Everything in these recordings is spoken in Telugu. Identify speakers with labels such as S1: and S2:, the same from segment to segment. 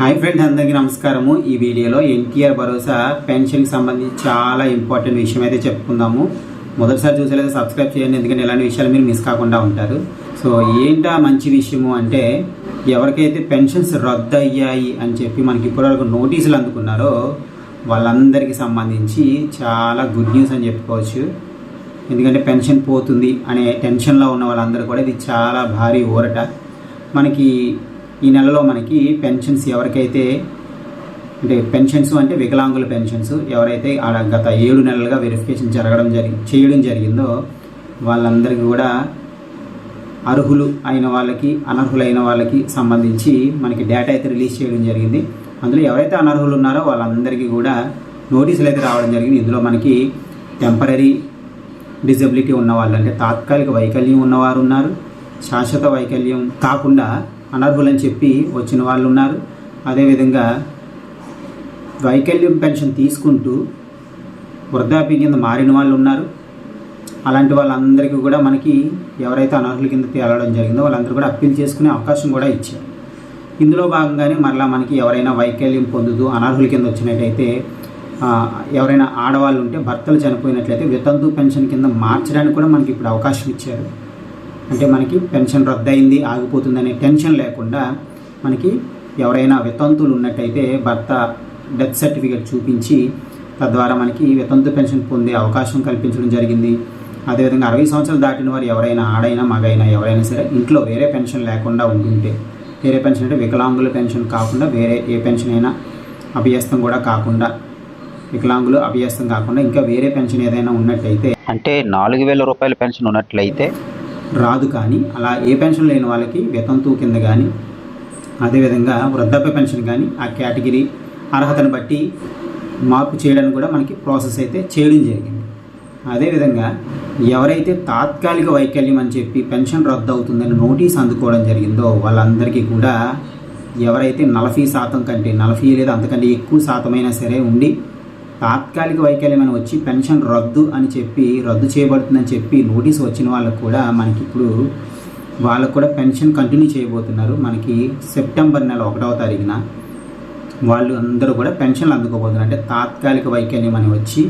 S1: హాయ్ ఫ్రెండ్స్ అందరికీ నమస్కారము. ఈ వీడియోలో ఎన్టీఆర్ భరోసా పెన్షన్కి సంబంధించి చాలా ఇంపార్టెంట్ విషయం అయితే చెప్పుకుందాము. మొదటిసారి చూసేలేదు సబ్స్క్రైబ్ చేయండి ఎందుకంటే ఇలాంటి విషయాలు మీరు మిస్ కాకుండా ఉంటారు. సో ఏంటా మంచి విషయము అంటే ఎవరికైతే పెన్షన్స్ రద్దు అయ్యాయి అని చెప్పి మనకి ఇప్పటివరకు నోటీసులు అందుకున్నారో వాళ్ళందరికీ సంబంధించి చాలా గుడ్ న్యూస్ అని చెప్పుకోవచ్చు. ఎందుకంటే పెన్షన్ పోతుంది అనే టెన్షన్లో ఉన్న వాళ్ళందరూ కూడా ఇది చాలా భారీ ఊరట. మనకి ఈ నెలలో మనకి పెన్షన్స్ ఎవరికైతే అంటే పెన్షన్స్ అంటే వికలాంగుల పెన్షన్స్ ఎవరైతే ఆడ గత ఏడు నెలలుగా వెరిఫికేషన్ జరగడం జరిగి చేయడం జరిగిందో వాళ్ళందరికీ కూడా అర్హులు అయిన వాళ్ళకి అనర్హులైన వాళ్ళకి సంబంధించి మనకి డేటా అయితే రిలీజ్ చేయడం జరిగింది. అందులో ఎవరైతే అనర్హులు ఉన్నారో వాళ్ళందరికీ కూడా నోటీసులు అయితే రావడం జరిగింది. ఇందులో మనకి టెంపరీ డిజబిలిటీ ఉన్నవాళ్ళు అంటే తాత్కాలిక వైకల్యం ఉన్నవారు ఉన్నారు. శాశ్వత వైకల్యం కాకుండా అనర్హులని చెప్పి వచ్చిన వాళ్ళు ఉన్నారు. అదేవిధంగా వైకల్యం పెన్షన్ తీసుకుంటూ వృద్ధాప్య కింద మారిన వాళ్ళు ఉన్నారు. అలాంటి వాళ్ళందరికీ కూడా మనకి ఎవరైతే అనర్హుల కింద తేలడం జరిగిందో వాళ్ళందరూ కూడా అప్పీల్ చేసుకునే అవకాశం కూడా ఇచ్చారు. ఇందులో భాగంగానే మరలా మనకి ఎవరైనా వైకల్యం పొందుతూ అనర్హుల కింద వచ్చినట్టయితే ఎవరైనా ఆడవాళ్ళు ఉంటే భర్తలు చనిపోయినట్లయితే వితంతు పెన్షన్ కింద మార్చడానికి కూడా మనకి ఇప్పుడు అవకాశం ఇచ్చారు. అంటే మనకి పెన్షన్ రద్దయింది ఆగిపోతుందనే టెన్షన్ లేకుండా మనకి ఎవరైనా వితంతులు ఉన్నట్టయితే భర్త డెత్ సర్టిఫికేట్ చూపించి తద్వారా మనకి వితంతు పెన్షన్ పొందే అవకాశం కల్పించడం జరిగింది. అదేవిధంగా అరవై సంవత్సరాలు దాటిన వారు ఎవరైనా ఆడైనా మగైనా ఎవరైనా సరే ఇంట్లో వేరే పెన్షన్ లేకుండా ఉంటుంటే వేరే పెన్షన్ అంటే వికలాంగుల పెన్షన్ కాకుండా వేరే ఏ పెన్షన్ అయినా అభ్యస్తం కూడా కాకుండా వికలాంగులు అభ్యస్తం కాకుండా ఇంకా వేరే పెన్షన్ ఏదైనా ఉన్నట్టయితే
S2: అంటే నాలుగు వేల రూపాయల పెన్షన్ ఉన్నట్లయితే
S1: రాదు కానీ అలా ఏ పెన్షన్ లేని వాళ్ళకి వితంతు కింద కానీ అదేవిధంగా వృద్ధాప్య పెన్షన్ కానీ ఆ కేటగిరీ అర్హతను బట్టి మార్పు చేయడానికి కూడా మనకి ప్రాసెస్ అయితే చేయడం జరిగింది. అదేవిధంగా ఎవరైతే తాత్కాలిక వైకల్యం అని చెప్పి పెన్షన్ రద్దు అవుతుందని నోటీస్ అందుకోవడం జరిగిందో వాళ్ళందరికీ కూడా ఎవరైతే నలభై శాతం కంటే నలభై లేదా అంతకంటే ఎక్కువ శాతమైనా సరే ఉండి తాత్కాలిక వైకల్యం అని వచ్చి పెన్షన్ రద్దు అని చెప్పి రద్దు చేయబడుతుందని చెప్పి నోటీస్ వచ్చిన వాళ్ళకు కూడా మనకి ఇప్పుడు వాళ్ళకు కూడా పెన్షన్ కంటిన్యూ చేయబోతున్నారు. మనకి సెప్టెంబర్ నెల ఒకటవ తారీఖున వాళ్ళు అందరూ కూడా పెన్షన్లు అందుకోబోతున్నారు. అంటే తాత్కాలిక వైకల్యం అని వచ్చి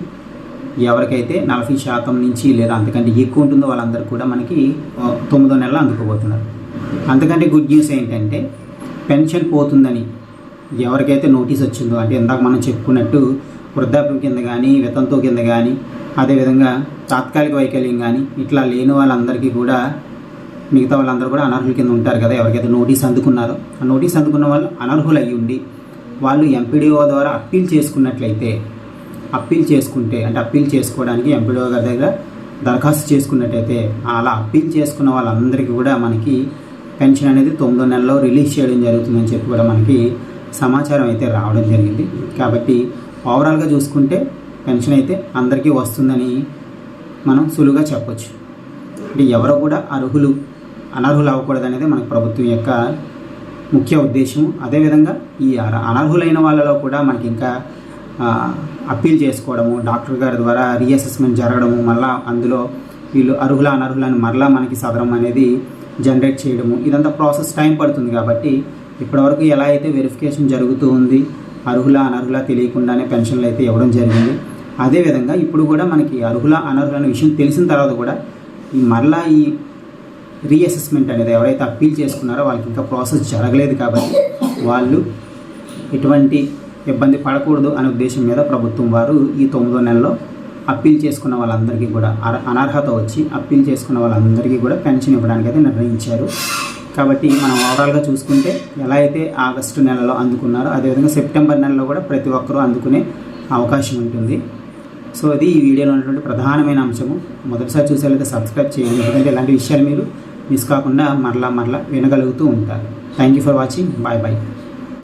S1: ఎవరికైతే నలభై శాతం నుంచి లేదా అంతకంటే ఎక్కువ ఉంటుందో వాళ్ళందరూ కూడా మనకి తొమ్మిదో నెలలు అందుకోబోతున్నారు. అంతకంటే గుడ్ న్యూస్ ఏంటంటే పెన్షన్ పోతుందని ఎవరికైతే నోటీస్ వచ్చిందో అంటే ఇందాక మనం చెప్పుకున్నట్టు వృద్ధాప్యం కింద కానీ వితంతో కింద కానీ అదేవిధంగా తాత్కాలిక వైకల్యం కానీ ఇట్లా లేని వాళ్ళందరికీ కూడా మిగతా వాళ్ళందరూ కూడా అనర్హుల కింద ఉంటారు కదా ఎవరికైతే నోటీస్ అందుకున్నారో. ఆ నోటీస్ అందుకున్న వాళ్ళు అనర్హులు అయ్యి ఉండి వాళ్ళు ఎంపీడీఓ ద్వారా అప్పీల్ చేసుకున్నట్లయితే అప్పీల్ చేసుకుంటే అంటే అప్పీల్ చేసుకోవడానికి ఎంపీడీఓ గారి దగ్గర దరఖాస్తు చేసుకున్నట్టయితే అలా అప్పీల్ చేసుకున్న వాళ్ళందరికీ కూడా మనకి పెన్షన్ అనేది తొమ్మిదో నెలలో రిలీజ్ చేయడం జరుగుతుందని చెప్పి కూడా మనకి సమాచారం అయితే రావడం జరిగింది. కాబట్టి ఓవరాల్గా చూసుకుంటే పెన్షన్ అయితే అందరికీ వస్తుందని మనం సులువుగా చెప్పొచ్చు. అంటే ఎవరు కూడా అర్హులు అనర్హులు అవ్వకూడదు అనేది మనకు ప్రభుత్వం యొక్క ముఖ్య ఉద్దేశం అదేవిధంగా ఈ అనర్హులైన వాళ్ళలో కూడా మనకి ఇంకా అప్పీల్ చేసుకోవడము డాక్టర్ గారి ద్వారా రీఅసెస్మెంట్ జరగడము మళ్ళా అందులో వీళ్ళు అర్హుల అనర్హులని మరలా మనకి సదరం అనేది జనరేట్ చేయడము. ఇదంతా ప్రాసెస్ టైం పడుతుంది కాబట్టి ఇప్పటివరకు ఎలా అయితే వెరిఫికేషన్ జరుగుతూ ఉంది అర్హుల అనర్హుల తెలియకుండానే పెన్షన్లు అయితే ఇవ్వడం జరిగింది. అదేవిధంగా ఇప్పుడు కూడా మనకి అర్హుల అనర్హుల అనే విషయం తెలిసిన తర్వాత కూడా ఈ మరలా ఈ రీఅసెస్మెంట్ అనేది ఎవరైతే అప్పీల్ చేసుకున్నారో వాళ్ళకి ఇంకా ప్రాసెస్ జరగలేదు కాబట్టి వాళ్ళు ఎటువంటి ఇబ్బంది పడకూడదు అనే ఉద్దేశం మీద ప్రభుత్వం వారు ఈ తొమ్మిదో నెలలో అప్పీల్ చేసుకున్న వాళ్ళందరికీ కూడా అర- అనర్హత వచ్చి అప్పీల్ చేసుకున్న వాళ్ళందరికీ కూడా పెన్షన్ ఇవ్వడానికి అయితే నిర్ణయించారు. కాబట్టి మనం ఓవరాల్గా చూసుకుంటే ఎలా అయితే ఆగస్టు నెలలో అందుకున్నారో అదేవిధంగా సెప్టెంబర్ నెలలో కూడా ప్రతి ఒక్కరూ అందుకునే అవకాశం ఉంటుంది. సో అది ఈ వీడియోలో ఉన్నటువంటి ప్రధానమైన అంశము. మొదటిసారి చూసేలాగా సబ్స్క్రైబ్ చేయండి. ఎందుకంటే ఇలాంటి విషయాలు మీరు మిస్ కాకుండా మరలా మరలా వినగలుగుతూ ఉంటారు. Thank you for watching bye bye